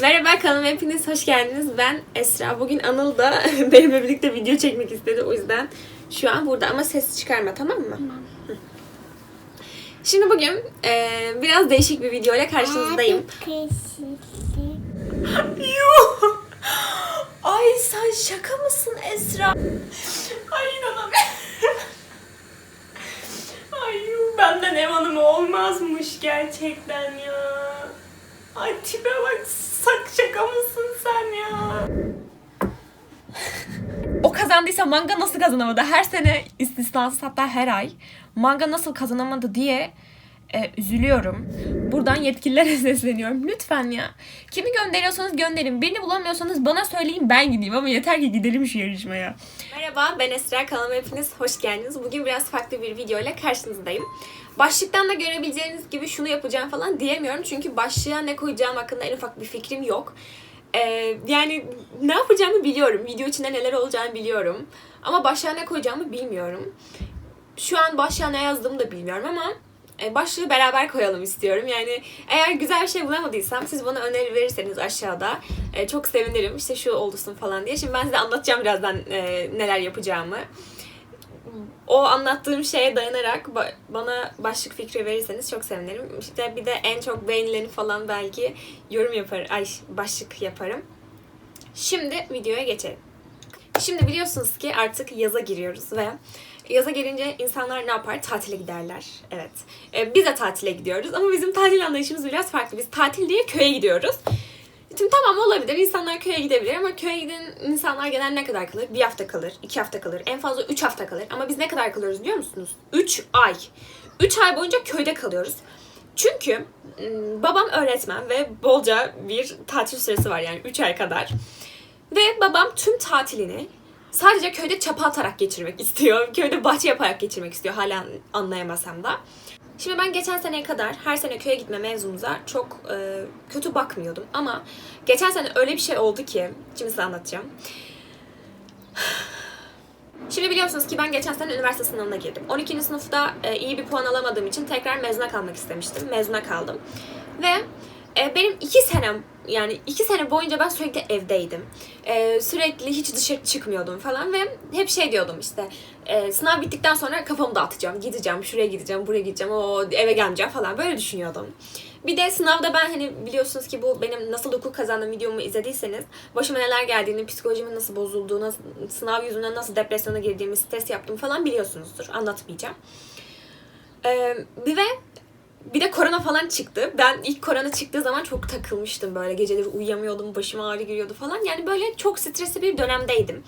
Merhaba kanalıma hepiniz hoş geldiniz. Ben Esra. Bugün Anıl da benimle birlikte video çekmek istedi. O yüzden şu an burada ama ses çıkarma tamam mı? Şimdi bugün e, biraz değişik bir video ile karşınızdayım. Yuh! Ay sen şaka mısın Esra? Ay inanamıyorum. Ay yuh, benden ev hanımı olmazmış gerçekten ya. Ay tipe bak sak şaka mısın sen ya? O kazandıysa manga nasıl kazanamadı? Her sene istisnasız hatta her ay manga nasıl kazanamadı diye e, üzülüyorum. Buradan yetkililere sesleniyorum. Lütfen ya. Kimi gönderiyorsanız gönderin. Birini bulamıyorsanız bana söyleyin ben gideyim ama yeter ki gidelim şu yarışmaya. Merhaba ben Esra. Kanalıma hepiniz hoş geldiniz. Bugün biraz farklı bir video ile karşınızdayım. Başlıktan da görebileceğiniz gibi şunu yapacağım falan diyemiyorum. Çünkü başlığa ne koyacağım hakkında en ufak bir fikrim yok. Ee, yani ne yapacağımı biliyorum. Video içinde neler olacağını biliyorum. Ama başlığa ne koyacağımı bilmiyorum. Şu an başlığa ne yazdığımı da bilmiyorum ama e, başlığı beraber koyalım istiyorum. Yani eğer güzel bir şey bulamadıysam siz bana öneri verirseniz aşağıda e, çok sevinirim. İşte şu olursun falan diye. Şimdi ben size anlatacağım birazdan e, neler yapacağımı. O anlattığım şeye dayanarak ba- bana başlık fikri verirseniz çok sevinirim. İşte bir de en çok beğenileni falan belki yorum yapar, ay başlık yaparım. Şimdi videoya geçelim. Şimdi biliyorsunuz ki artık yaza giriyoruz ve yaza gelince insanlar ne yapar? Tatile giderler. Evet. Ee, biz de tatile gidiyoruz ama bizim tatil anlayışımız biraz farklı. Biz tatil diye köye gidiyoruz. Şimdi tamam olabilir. İnsanlar köye gidebilir ama köye giden insanlar genel ne kadar kalır? Bir hafta kalır, iki hafta kalır, en fazla üç hafta kalır. Ama biz ne kadar kalıyoruz biliyor musunuz? Üç ay. Üç ay boyunca köyde kalıyoruz. Çünkü ım, babam öğretmen ve bolca bir tatil süresi var yani 3 ay kadar. Ve babam tüm tatilini sadece köyde çapa atarak geçirmek istiyor. Köyde bahçe yaparak geçirmek istiyor hala anlayamasam da. Şimdi ben geçen seneye kadar her sene köye gitme mevzumuza çok e, kötü bakmıyordum. Ama geçen sene öyle bir şey oldu ki, şimdi size anlatacağım. Şimdi biliyorsunuz ki ben geçen sene üniversite sınavına girdim. 12. sınıfta e, iyi bir puan alamadığım için tekrar mezuna kalmak istemiştim. Mezuna kaldım. Ve e, benim iki senem yani iki sene boyunca ben sürekli evdeydim. E, sürekli hiç dışarı çıkmıyordum falan ve hep şey diyordum işte e, sınav bittikten sonra kafamı dağıtacağım, gideceğim, şuraya gideceğim, buraya gideceğim, o eve gelmeyeceğim falan böyle düşünüyordum. Bir de sınavda ben hani biliyorsunuz ki bu benim nasıl hukuk kazandığım videomu izlediyseniz başıma neler geldiğini, psikolojimin nasıl bozulduğunu, sınav yüzünden nasıl depresyona girdiğimi, stres yaptığımı falan biliyorsunuzdur. Anlatmayacağım. Ee, ve bir de korona falan çıktı. Ben ilk korona çıktığı zaman çok takılmıştım böyle. Geceleri uyuyamıyordum, başıma ağrı giriyordu falan. Yani böyle çok stresli bir dönemdeydim.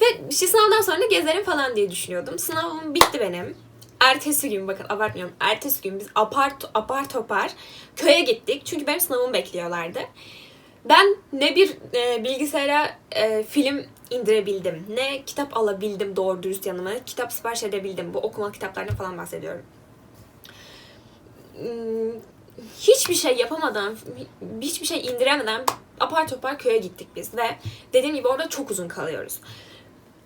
Ve işte sınavdan sonra gezerim falan diye düşünüyordum. Sınavım bitti benim. Ertesi gün bakın abartmıyorum. Ertesi gün biz apar, apar topar köye gittik. Çünkü benim sınavımı bekliyorlardı. Ben ne bir e, bilgisayara e, film indirebildim, ne kitap alabildim doğru dürüst yanıma, kitap sipariş edebildim. Bu okuma kitaplarından falan bahsediyorum. Hmm, Hiçbir şey yapamadan, hiçbir şey indiremeden apar topar köye gittik biz ve dediğim gibi orada çok uzun kalıyoruz.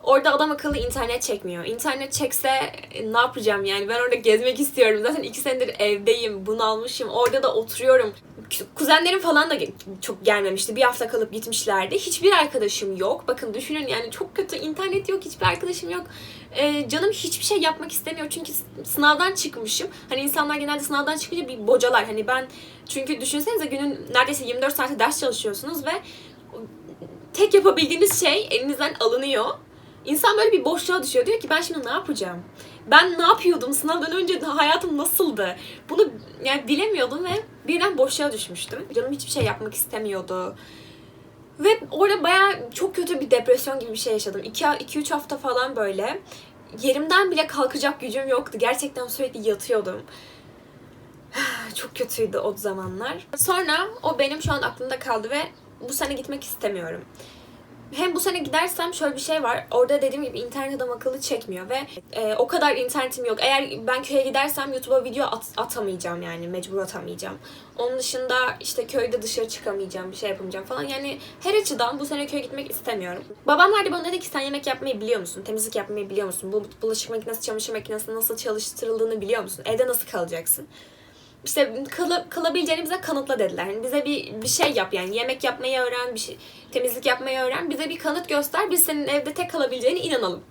Orada adam akıllı internet çekmiyor. İnternet çekse e, ne yapacağım yani? Ben orada gezmek istiyorum. Zaten iki senedir evdeyim, bunalmışım. Orada da oturuyorum. Kuzenlerim falan da çok gelmemişti. Bir hafta kalıp gitmişlerdi. Hiçbir arkadaşım yok. Bakın düşünün yani çok kötü. internet yok, hiçbir arkadaşım yok. Ee, canım hiçbir şey yapmak istemiyor. Çünkü sınavdan çıkmışım. Hani insanlar genelde sınavdan çıkınca bir bocalar. Hani ben çünkü düşünsenize günün neredeyse 24 saati ders çalışıyorsunuz ve tek yapabildiğiniz şey elinizden alınıyor. İnsan böyle bir boşluğa düşüyor. Diyor ki ben şimdi ne yapacağım? Ben ne yapıyordum? Sınavdan önce hayatım nasıldı? Bunu yani bilemiyordum ve birden boşluğa düşmüştüm. Canım hiçbir şey yapmak istemiyordu. Ve orada bayağı çok kötü bir depresyon gibi bir şey yaşadım. 2-3 hafta falan böyle. Yerimden bile kalkacak gücüm yoktu. Gerçekten sürekli yatıyordum. Çok kötüydü o zamanlar. Sonra o benim şu an aklımda kaldı ve bu sene gitmek istemiyorum. Hem bu sene gidersem şöyle bir şey var. Orada dediğim gibi internet adam akıllı çekmiyor ve e, o kadar internetim yok. Eğer ben köye gidersem YouTube'a video at- atamayacağım yani mecbur atamayacağım. Onun dışında işte köyde dışarı çıkamayacağım, bir şey yapamayacağım falan. Yani her açıdan bu sene köye gitmek istemiyorum. Babamlar da bana dedi ki sen yemek yapmayı biliyor musun? Temizlik yapmayı biliyor musun? Bu bulaşık makinesi, çamaşır makinesi nasıl çalıştırıldığını biliyor musun? Evde nasıl kalacaksın? İşte kala, kalabileceğini bize kanıtla dediler. Hani bize bir, bir şey yap yani yemek yapmayı öğren, bir şey, temizlik yapmayı öğren. Bize bir kanıt göster. Biz senin evde tek kalabileceğine inanalım.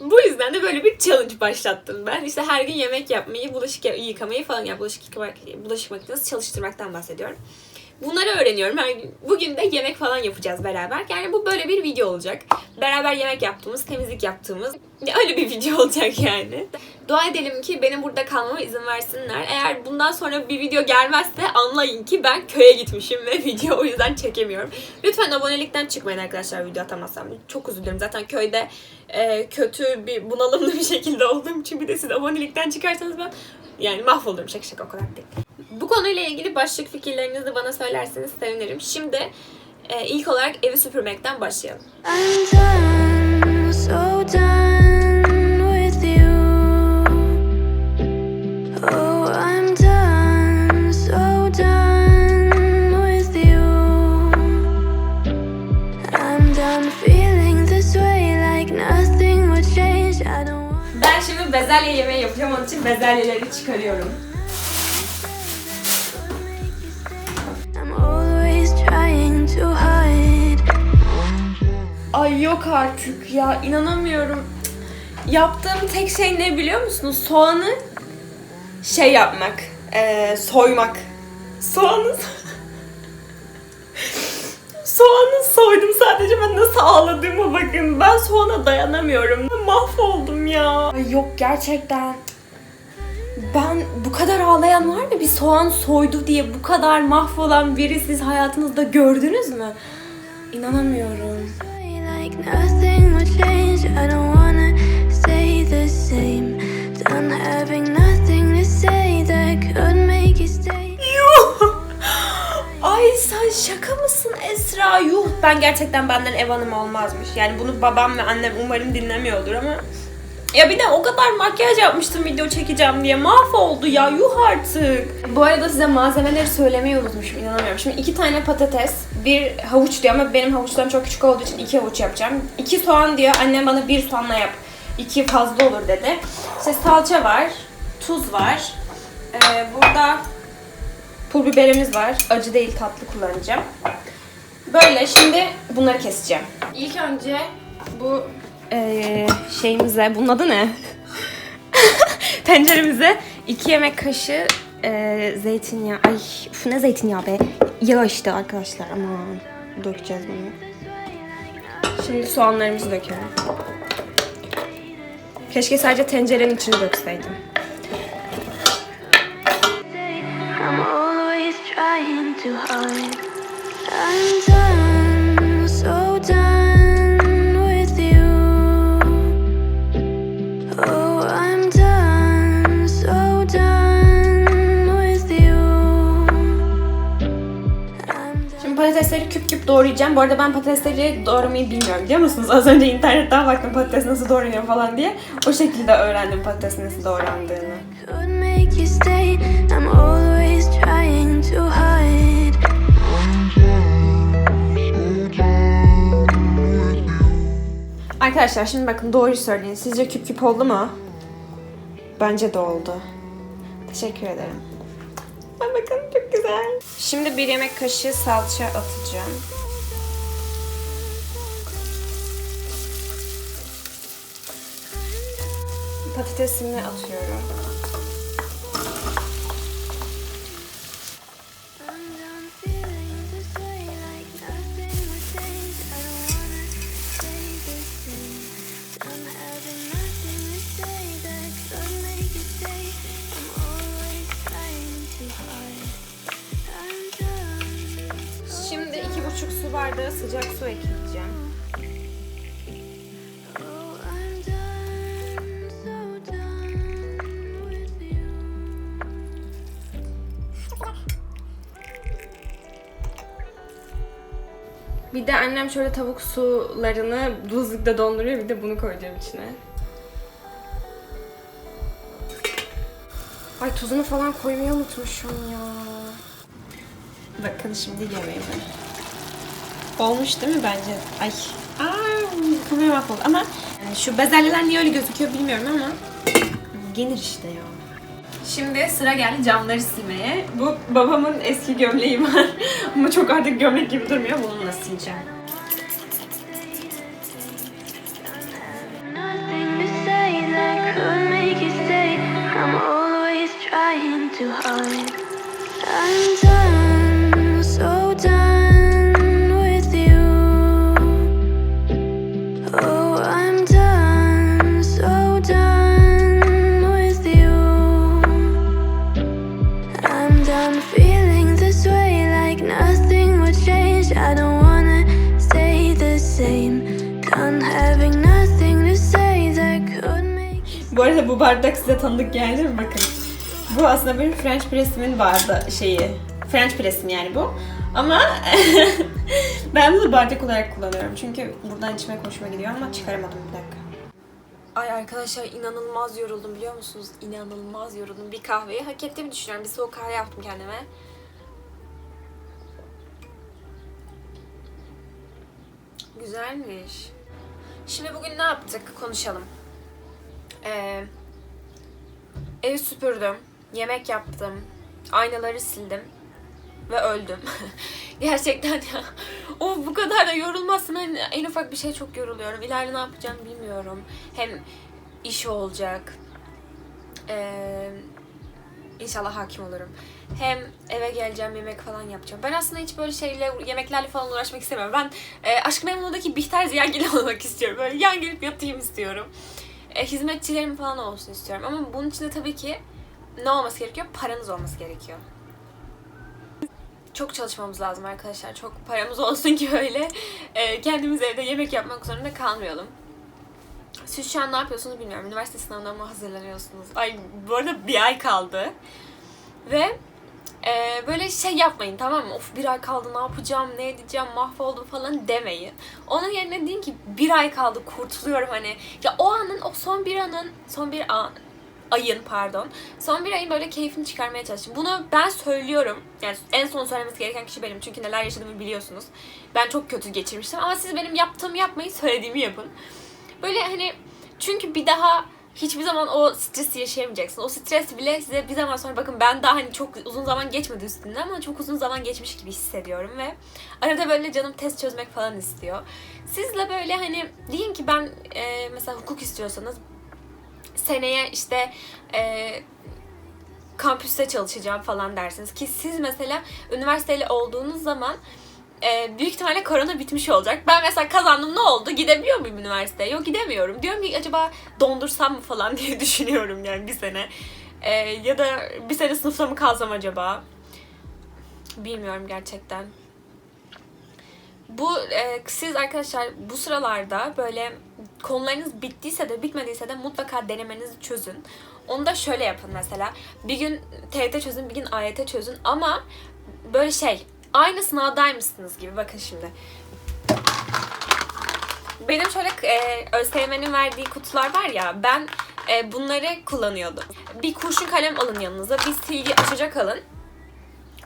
Bu yüzden de böyle bir challenge başlattım ben. İşte her gün yemek yapmayı, bulaşık yıkamayı falan yani bulaşık yıkamak, bulaşık makinesi çalıştırmaktan bahsediyorum. Bunları öğreniyorum her gün. Bugün de yemek falan yapacağız beraber. Yani bu böyle bir video olacak. Beraber yemek yaptığımız, temizlik yaptığımız öyle bir video olacak yani. Dua edelim ki benim burada kalmama izin versinler. Eğer bundan sonra bir video gelmezse anlayın ki ben köye gitmişim ve video o yüzden çekemiyorum. Lütfen abonelikten çıkmayın arkadaşlar video atamazsam. Çok üzülürüm. Zaten köyde e, kötü bir bunalımlı bir şekilde olduğum için bir de siz abonelikten çıkarsanız ben yani mahvolurum. Şaka şaka o kadar değil. Bu konuyla ilgili başlık fikirlerinizi bana söylerseniz sevinirim. Şimdi e, ilk olarak evi süpürmekten başlayalım. I'm done, so done with you. Oh, I'm done, so done with you. I'm done feeling this way like nothing would change. I don't want. Ben şimdi bezelye yemeği yapacağım. Onun için bezelyeleri çıkarıyorum. Ay yok artık ya inanamıyorum. Yaptığım tek şey ne biliyor musunuz? Soğanı şey yapmak, eee, soymak. Soğanı Soğanı soydum sadece ben nasıl ağladığıma bakın. Ben soğana dayanamıyorum. Mahvoldum ya. Ay yok gerçekten. Ben bu kadar ağlayan var mı? Bir soğan soydu diye bu kadar mahvolan biri siz hayatınızda gördünüz mü? İnanamıyorum. Yuh! Ay sen şaka mısın Esra? Yuh ben gerçekten benden ev hanımı olmazmış. Yani bunu babam ve annem umarım dinlemiyordur ama ya bir de o kadar makyaj yapmıştım video çekeceğim diye. Mahvoldu ya yuh artık. Bu arada size malzemeleri söylemeyi unutmuşum inanamıyorum. Şimdi iki tane patates, bir havuç diyor ama benim havuçlarım çok küçük olduğu için iki havuç yapacağım. İki soğan diyor annem bana bir soğanla yap. İki fazla olur dedi. İşte salça var, tuz var. Ee, burada pul biberimiz var. Acı değil tatlı kullanacağım. Böyle şimdi bunları keseceğim. İlk önce bu eee şeyimize, bunun adı ne? Tenceremize iki yemek kaşığı eee, zeytinyağı. Ay uf, ne zeytinyağı be. Yağ işte arkadaşlar aman. Dökeceğiz bunu. Şimdi soğanlarımızı dökelim. Keşke sadece tencerenin içine dökseydim. I'm always trying to hide. I'm patatesleri küp küp doğrayacağım. Bu arada ben patatesleri doğramayı bilmiyorum biliyor musunuz? Az önce internetten baktım patates nasıl doğranıyor falan diye. O şekilde öğrendim patates nasıl doğrandığını. Arkadaşlar şimdi bakın doğruyu söyleyin. Sizce küp küp oldu mu? Bence de oldu. Teşekkür ederim. Ay bakın güzel. Şimdi bir yemek kaşığı salça atacağım. Patatesini atıyorum. Bardağı sıcak su ekleyeceğim. Bir de annem şöyle tavuk sularını buzlukta donduruyor. Bir de bunu koyacağım içine. Ay tuzunu falan koymayı unutmuşum ya. Bakın şimdi yemeğime. Olmuş değil mi bence? Ay. Aa, kamera mahvoldu ama yani şu bezelyeler niye öyle gözüküyor bilmiyorum ama yenir işte ya. Şimdi sıra geldi camları silmeye. Bu babamın eski gömleği var. Ama çok artık gömlek gibi durmuyor. Bununla sileceğim. Tanıdık geldi mi? Bakın. Bu aslında benim French press'imin barda şeyi. French press'im yani bu. Ama ben bunu bardak olarak kullanıyorum. Çünkü buradan içmek hoşuma gidiyor ama çıkaramadım bir dakika. Ay arkadaşlar inanılmaz yoruldum biliyor musunuz? İnanılmaz yoruldum. Bir kahveyi hak ettiğimi düşünüyorum. Bir soğuk kahve yaptım kendime. Güzelmiş. Şimdi bugün ne yaptık? Konuşalım. Ee, evi süpürdüm. Yemek yaptım. Aynaları sildim. Ve öldüm. Gerçekten ya. Of bu kadar da yorulmazsın. Hani en ufak bir şey çok yoruluyorum. İleride ne yapacağım bilmiyorum. Hem iş olacak. Ee, İnşallah hakim olurum. Hem eve geleceğim, yemek falan yapacağım. Ben aslında hiç böyle şeyle, yemeklerle falan uğraşmak istemiyorum. Ben e, Aşk-ı Memnu'daki Bihter Ziyagil olmak istiyorum. Böyle yan gelip yatayım istiyorum. E, hizmetçilerim falan olsun istiyorum. Ama bunun için de tabii ki ne olması gerekiyor? Paranız olması gerekiyor. Çok çalışmamız lazım arkadaşlar. Çok paramız olsun ki öyle e, kendimiz evde yemek yapmak zorunda kalmayalım. Siz şu an ne yapıyorsunuz bilmiyorum. Üniversite sınavına mı hazırlanıyorsunuz? Ay bu arada bir ay kaldı. Ve e, böyle şey yapmayın tamam mı? Of bir ay kaldı ne yapacağım, ne edeceğim, mahvoldum falan demeyin. Onun yerine deyin ki bir ay kaldı kurtuluyorum hani. Ya o anın, o son bir anın, son bir an, ayın pardon. Son bir ayın böyle keyfini çıkarmaya çalışın. Bunu ben söylüyorum. Yani en son söylemesi gereken kişi benim. Çünkü neler yaşadığımı biliyorsunuz. Ben çok kötü geçirmiştim. Ama siz benim yaptığımı yapmayı söylediğimi yapın. Böyle hani çünkü bir daha hiçbir zaman o stresi yaşayamayacaksın. O stres bile size bir zaman sonra bakın ben daha hani çok uzun zaman geçmedi üstünden ama çok uzun zaman geçmiş gibi hissediyorum ve arada böyle canım test çözmek falan istiyor. Sizle böyle hani diyin ki ben e, mesela hukuk istiyorsanız seneye işte e, kampüste çalışacağım falan dersiniz. Ki siz mesela üniversiteli olduğunuz zaman e, büyük ihtimalle korona bitmiş olacak. Ben mesela kazandım ne oldu? Gidebiliyor muyum üniversiteye? Yok gidemiyorum. Diyorum ki acaba dondursam mı falan diye düşünüyorum yani bir sene. E, ya da bir sene sınıfta mı kalsam acaba? Bilmiyorum gerçekten. Bu e, siz arkadaşlar bu sıralarda böyle konularınız bittiyse de bitmediyse de mutlaka denemenizi çözün. Onu da şöyle yapın mesela. Bir gün TYT çözün, bir gün AYT çözün ama böyle şey aynı sınavdaymışsınız gibi. Bakın şimdi. Benim şöyle e, ÖSYM'nin verdiği kutular var ya ben e, bunları kullanıyordum. Bir kurşun kalem alın yanınıza, bir silgi açacak alın.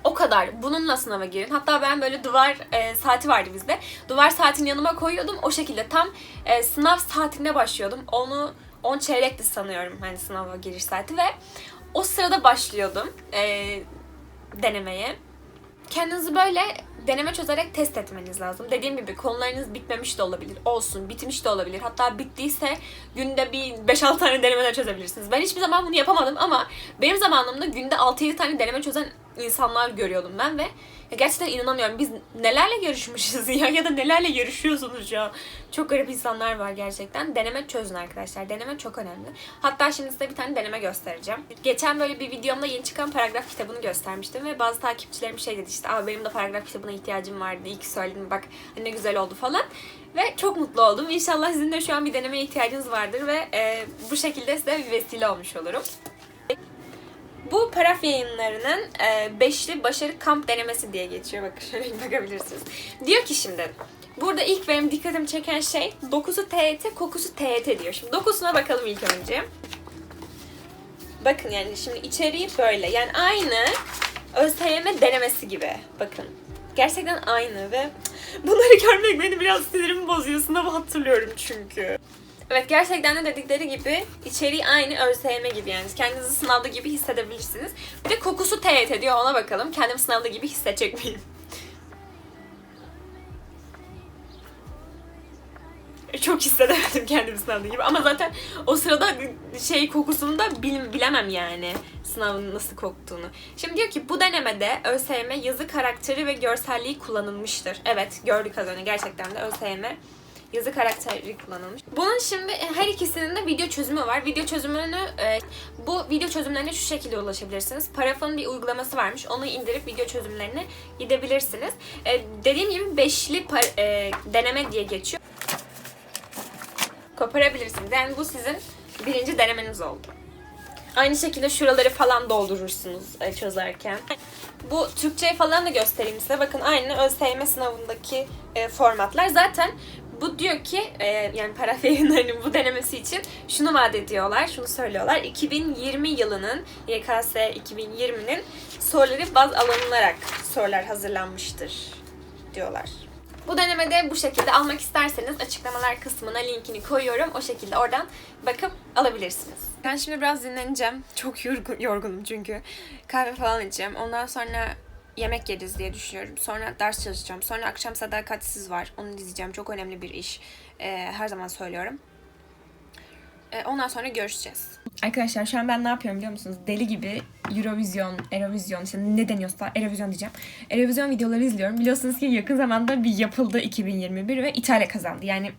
O kadar. Bununla sınava girin. Hatta ben böyle duvar e, saati vardı bizde. Duvar saatini yanıma koyuyordum. O şekilde tam e, sınav saatine başlıyordum. Onu 10 çeyrekti sanıyorum hani sınava giriş saati ve o sırada başlıyordum e, denemeye. Kendinizi böyle deneme çözerek test etmeniz lazım. Dediğim gibi konularınız bitmemiş de olabilir. Olsun, bitmiş de olabilir. Hatta bittiyse günde bir 5-6 tane denemeler çözebilirsiniz. Ben hiçbir zaman bunu yapamadım ama benim zamanımda günde 6-7 tane deneme çözen insanlar görüyordum ben ve ya gerçekten inanamıyorum. Biz nelerle görüşmüşüz ya ya da nelerle yarışıyorsunuz ya. Çok garip insanlar var gerçekten. Deneme çözün arkadaşlar. Deneme çok önemli. Hatta şimdi size bir tane deneme göstereceğim. Geçen böyle bir videomda yeni çıkan paragraf kitabını göstermiştim ve bazı takipçilerim şey dedi işte Aa, benim de paragraf kitabına ihtiyacım vardı. İyi ki söyledin bak ne güzel oldu falan. Ve çok mutlu oldum. İnşallah sizin de şu an bir denemeye ihtiyacınız vardır ve e, bu şekilde size bir vesile olmuş olurum. Bu paraf yayınlarının e, beşli başarı kamp denemesi diye geçiyor. Bakın şöyle bakabilirsiniz. Diyor ki şimdi burada ilk benim dikkatimi çeken şey dokusu TET, kokusu TET diyor. Şimdi dokusuna bakalım ilk önce. Bakın yani şimdi içeriği böyle. Yani aynı ÖSYM denemesi gibi. Bakın. Gerçekten aynı ve bunları görmek beni biraz sinirimi bozuyor. Sınavı hatırlıyorum çünkü. Evet gerçekten de dedikleri gibi içeriği aynı ÖSYM gibi yani. Kendinizi sınavda gibi hissedebilirsiniz. Bir de kokusu teğet ediyor ona bakalım. Kendim sınavda gibi hissedecek miyim? Çok hissedemedim kendimi sınavda gibi ama zaten o sırada şey kokusunu da bil- bilemem yani sınavın nasıl koktuğunu. Şimdi diyor ki bu denemede ÖSYM yazı karakteri ve görselliği kullanılmıştır. Evet gördük az önce gerçekten de ÖSYM yazı karakteri kullanılmış. Bunun şimdi e, her ikisinin de video çözümü var. Video çözümünü e, bu video çözümlerine şu şekilde ulaşabilirsiniz. Paraf'ın bir uygulaması varmış. Onu indirip video çözümlerine gidebilirsiniz. E, dediğim gibi beşli deneme diye geçiyor koparabilirsiniz. Yani bu sizin birinci denemeniz oldu. Aynı şekilde şuraları falan doldurursunuz çözerken. Bu Türkçe falan da göstereyim size. Bakın aynı ÖSYM sınavındaki formatlar. Zaten bu diyor ki e, yani paraf yayınlarının bu denemesi için şunu vaat ediyorlar, şunu söylüyorlar. 2020 yılının YKS 2020'nin soruları baz alınarak sorular hazırlanmıştır diyorlar. Bu denemede bu şekilde almak isterseniz açıklamalar kısmına linkini koyuyorum. O şekilde oradan bakıp alabilirsiniz. Ben şimdi biraz dinleneceğim. Çok yorgun, yorgunum çünkü. Kahve falan içeceğim. Ondan sonra yemek yeriz diye düşünüyorum. Sonra ders çalışacağım. Sonra akşam sadakatsiz var. Onu izleyeceğim. Çok önemli bir iş. Ee, her zaman söylüyorum. Ee, ondan sonra görüşeceğiz. Arkadaşlar şu an ben ne yapıyorum biliyor musunuz? Deli gibi Eurovision, Eurovision işte ne deniyorsa Eurovision diyeceğim. Eurovision videoları izliyorum. Biliyorsunuz ki yakın zamanda bir yapıldı 2021 ve İtalya kazandı. Yani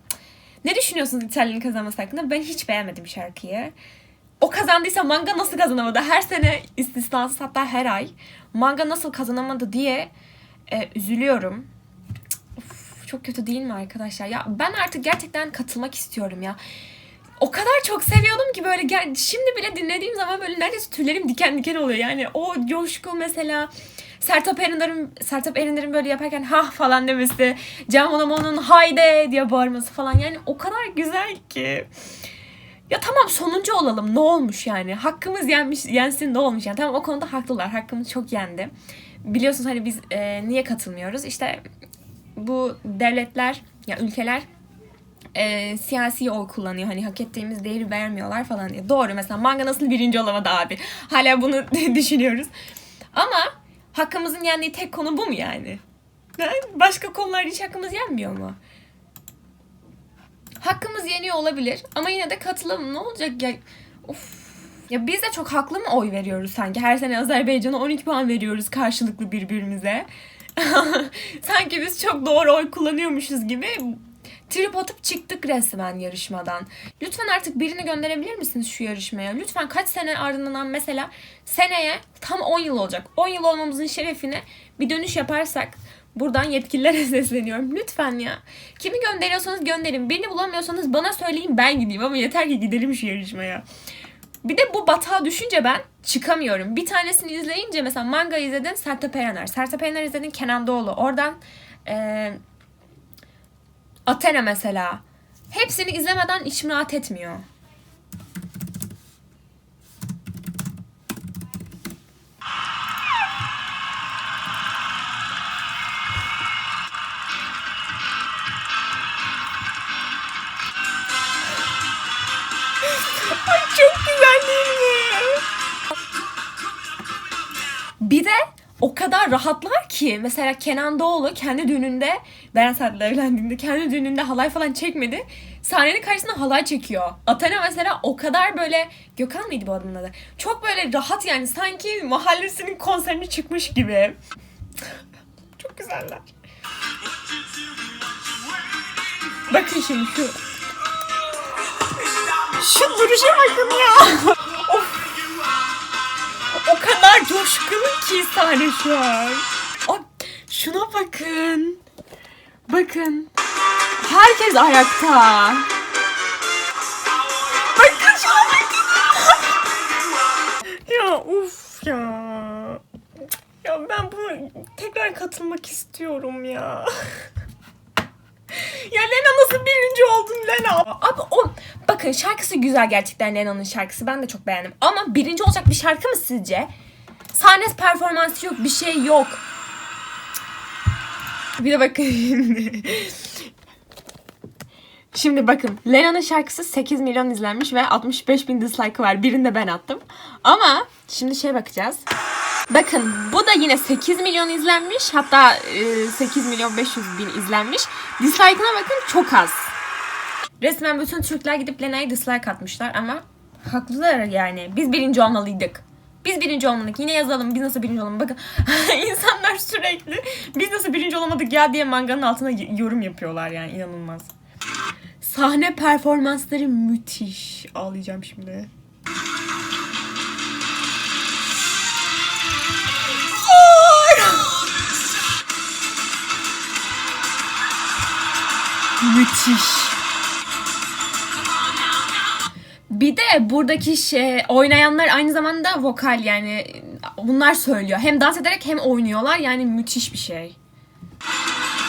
ne düşünüyorsunuz İtalya'nın kazanması hakkında? Ben hiç beğenmedim şarkıyı. O kazandıysa manga nasıl kazanamadı? Her sene istisnasız hatta her ay manga nasıl kazanamadı diye e, üzülüyorum. Of, çok kötü değil mi arkadaşlar? Ya ben artık gerçekten katılmak istiyorum ya o kadar çok seviyordum ki böyle gel- şimdi bile dinlediğim zaman böyle neredeyse tüylerim diken diken oluyor. Yani o coşku mesela Sertab Erener'in Sertab Erener'in böyle yaparken ha falan demesi, Can Bonomo'nun hayde diye bağırması falan yani o kadar güzel ki. Ya tamam sonuncu olalım ne olmuş yani hakkımız yenmiş yensin ne olmuş yani tamam o konuda haklılar hakkımız çok yendi. Biliyorsunuz hani biz e, niye katılmıyoruz işte bu devletler ya ülkeler e, siyasi oy kullanıyor. Hani hak ettiğimiz değeri vermiyorlar falan diye. Doğru mesela manga nasıl birinci olamadı abi. Hala bunu düşünüyoruz. Ama hakkımızın yendiği tek konu bu mu yani? Başka konularda hiç hakkımız yenmiyor mu? Hakkımız yeniyor olabilir ama yine de katılalım. Ne olacak ya? Of. Ya biz de çok haklı mı oy veriyoruz sanki? Her sene Azerbaycan'a 12 puan veriyoruz karşılıklı birbirimize. sanki biz çok doğru oy kullanıyormuşuz gibi trip atıp çıktık resmen yarışmadan. Lütfen artık birini gönderebilir misiniz şu yarışmaya? Lütfen kaç sene ardından mesela seneye tam 10 yıl olacak. 10 yıl olmamızın şerefine bir dönüş yaparsak buradan yetkililere sesleniyorum. Lütfen ya. Kimi gönderiyorsanız gönderin. Birini bulamıyorsanız bana söyleyin ben gideyim ama yeter ki gidelim şu yarışmaya. Bir de bu batağa düşünce ben çıkamıyorum. Bir tanesini izleyince mesela manga izledin Sertab Erener. Sertab Erener izledin Kenan Doğulu. Oradan eee Athena mesela. Hepsini izlemeden içim rahat etmiyor. Çok güzel değil mi? Bir de o kadar rahatlar ki mesela Kenan Doğulu kendi düğününde Beren Saat'le evlendiğinde kendi düğününde halay falan çekmedi. Sahnenin karşısında halay çekiyor. Athena mesela o kadar böyle Gökhan mıydı bu adamın adı? Çok böyle rahat yani sanki mahallesinin konserine çıkmış gibi. Çok güzeller. Bakın şimdi şu. Şu duruşa bakın ya. Of. O kadar coşkulu ki sahne şu an. O, şuna bakın. Bakın. Herkes ayakta. Bakın şuna bakın. ya uf ya. Ya ben bunu tekrar katılmak istiyorum ya. Ya Lena nasıl birinci oldun Lena? Abi o bakın şarkısı güzel gerçekten Lena'nın şarkısı. Ben de çok beğendim. Ama birinci olacak bir şarkı mı sizce? Sahne performansı yok, bir şey yok. Bir de bakın şimdi. Bakın Lena'nın şarkısı 8 milyon izlenmiş ve 65 bin dislike var. Birinde ben attım. Ama şimdi şey bakacağız. Bakın bu da yine 8 milyon izlenmiş. Hatta e, 8 milyon 500 bin izlenmiş. Dislike'ına bakın çok az. Resmen bütün Türkler gidip Lena'ya dislike atmışlar ama haklılar yani. Biz birinci olmalıydık. Biz birinci olmadık. Yine yazalım. Biz nasıl birinci olamadık. Bakın insanlar sürekli biz nasıl birinci olamadık ya diye manganın altına yorum yapıyorlar yani inanılmaz. Sahne performansları müthiş. Ağlayacağım şimdi. Müthiş. Bir de buradaki şey oynayanlar aynı zamanda vokal yani bunlar söylüyor. Hem dans ederek hem oynuyorlar yani müthiş bir şey.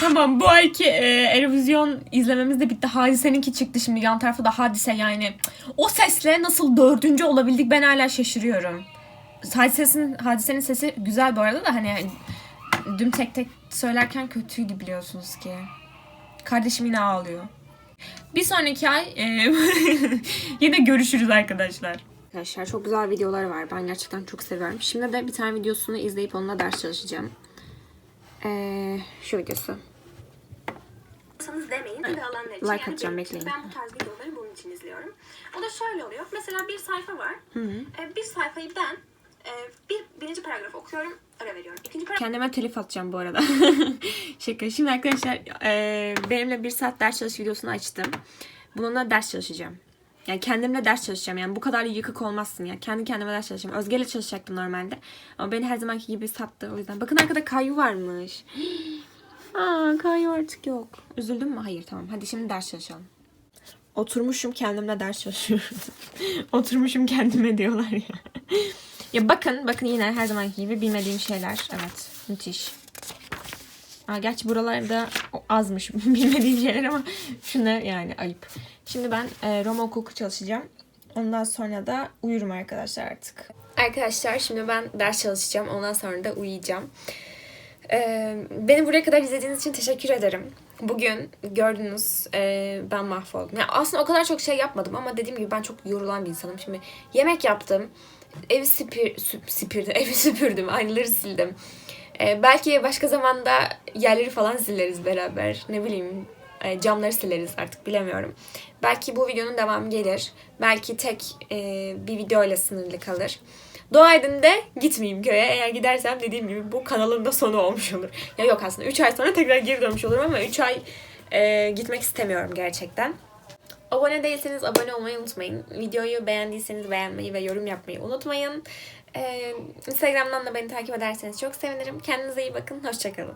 Tamam bu ayki e, Eurovision izlememiz de bitti. Hadise'ninki çıktı şimdi yan tarafta da Hadise yani. O sesle nasıl dördüncü olabildik ben hala şaşırıyorum. Hadise'nin, Hadise'nin sesi güzel bu arada da hani dün tek tek söylerken kötüydü biliyorsunuz ki. Kardeşim yine ağlıyor. Bir sonraki ay e, yine görüşürüz arkadaşlar. Arkadaşlar çok güzel videolar var. Ben gerçekten çok seviyorum. Şimdi de bir tane videosunu izleyip onunla ders çalışacağım. Ee, şu videosu. demeyin gibi alanlar için. Like atacağım, benim- bekleyin. Ben bu tarz videoları bunun için izliyorum. O da şöyle oluyor. Mesela bir sayfa var. Ee, bir sayfayı ben e, bir, birinci paragrafı okuyorum, ara veriyorum. İkinci paragrafı Kendime telif atacağım bu arada. Şaka. Şimdi arkadaşlar e, benimle bir saat ders çalış videosunu açtım. Bununla ders çalışacağım. Yani kendimle ders çalışacağım. Yani bu kadar yıkık olmazsın ya. Kendi kendime ders çalışacağım. Özge'yle çalışacaktım normalde. Ama beni her zamanki gibi sattı o yüzden. Bakın arkada Kayu varmış. Aa Kayu artık yok. Üzüldün mü? Hayır tamam. Hadi şimdi ders çalışalım. Oturmuşum kendimle ders çalışıyorum. Oturmuşum kendime diyorlar ya. Ya bakın bakın yine her zamanki gibi bilmediğim şeyler. Evet müthiş. Aa, gerçi buralarda azmış bilmediğim şeyler ama şunlar yani ayıp. Şimdi ben e, Roma hukuku çalışacağım. Ondan sonra da uyurum arkadaşlar artık. Arkadaşlar şimdi ben ders çalışacağım. Ondan sonra da uyuyacağım. Ee, beni buraya kadar izlediğiniz için teşekkür ederim. Bugün gördünüz e, ben mahvoldum. Yani aslında o kadar çok şey yapmadım ama dediğim gibi ben çok yorulan bir insanım. Şimdi yemek yaptım. Evi süpür, süp, süpürdüm. Evi süpürdüm. Aynaları sildim. Ee, belki başka zamanda yerleri falan sileriz beraber. Ne bileyim e, camları sileriz artık bilemiyorum. Belki bu videonun devamı gelir. Belki tek e, bir videoyla sınırlı kalır. Dua edin de gitmeyeyim köye. Eğer gidersem dediğim gibi bu kanalın da sonu olmuş olur. Ya yok aslında 3 ay sonra tekrar geri dönmüş olurum ama 3 ay e, gitmek istemiyorum gerçekten. Abone değilseniz abone olmayı unutmayın. Videoyu beğendiyseniz beğenmeyi ve yorum yapmayı unutmayın. Ee, Instagram'dan da beni takip ederseniz çok sevinirim. Kendinize iyi bakın. Hoşçakalın.